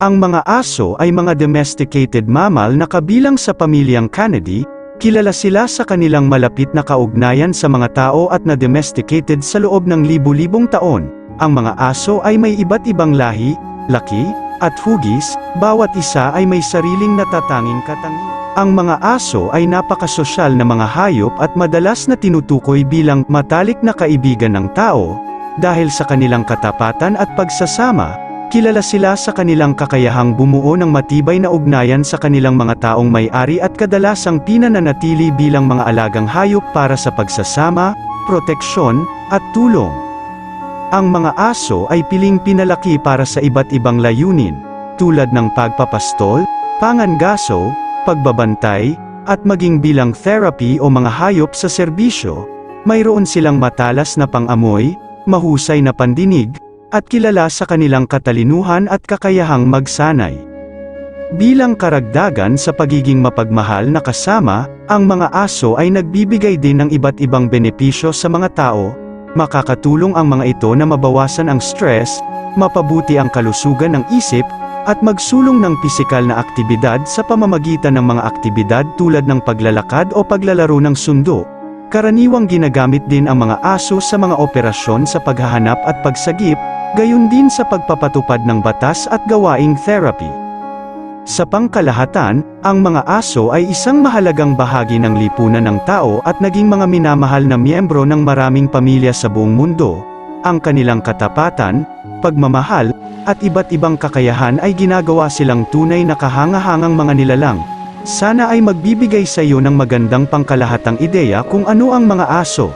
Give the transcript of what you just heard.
Ang mga aso ay mga domesticated mammal na kabilang sa pamilyang Canidae, kilala sila sa kanilang malapit na kaugnayan sa mga tao at na domesticated sa loob ng libu-libong taon. Ang mga aso ay may iba't ibang lahi, laki, at hugis, bawat isa ay may sariling natatanging katangian. Ang mga aso ay napakasosyal na mga hayop at madalas na tinutukoy bilang matalik na kaibigan ng tao, dahil sa kanilang katapatan at pagsasama, kilala sila sa kanilang kakayahang bumuo ng matibay na ugnayan sa kanilang mga taong may-ari at kadalasang pinananatili bilang mga alagang hayop para sa pagsasama, proteksyon, at tulong. Ang mga aso ay piling pinalaki para sa iba't ibang layunin, tulad ng pagpapastol, pangangaso, pagbabantay, at maging bilang therapy o mga hayop sa serbisyo, mayroon silang matalas na pangamoy, mahusay na pandinig, at kilala sa kanilang katalinuhan at kakayahang magsanay. Bilang karagdagan sa pagiging mapagmahal na kasama, ang mga aso ay nagbibigay din ng iba't ibang benepisyo sa mga tao, makakatulong ang mga ito na mabawasan ang stress, mapabuti ang kalusugan ng isip, at magsulong ng pisikal na aktibidad sa pamamagitan ng mga aktibidad tulad ng paglalakad o paglalaro ng sundo. Karaniwang ginagamit din ang mga aso sa mga operasyon sa paghahanap at pagsagip, gayon din sa pagpapatupad ng batas at gawaing therapy. Sa pangkalahatan, ang mga aso ay isang mahalagang bahagi ng lipunan ng tao at naging mga minamahal na miyembro ng maraming pamilya sa buong mundo. Ang kanilang katapatan, pagmamahal, at iba't ibang kakayahan ay ginagawa silang tunay na kahangahangang mga nilalang. Sana ay magbibigay sa iyo ng magandang pangkalahatang ideya kung ano ang mga aso.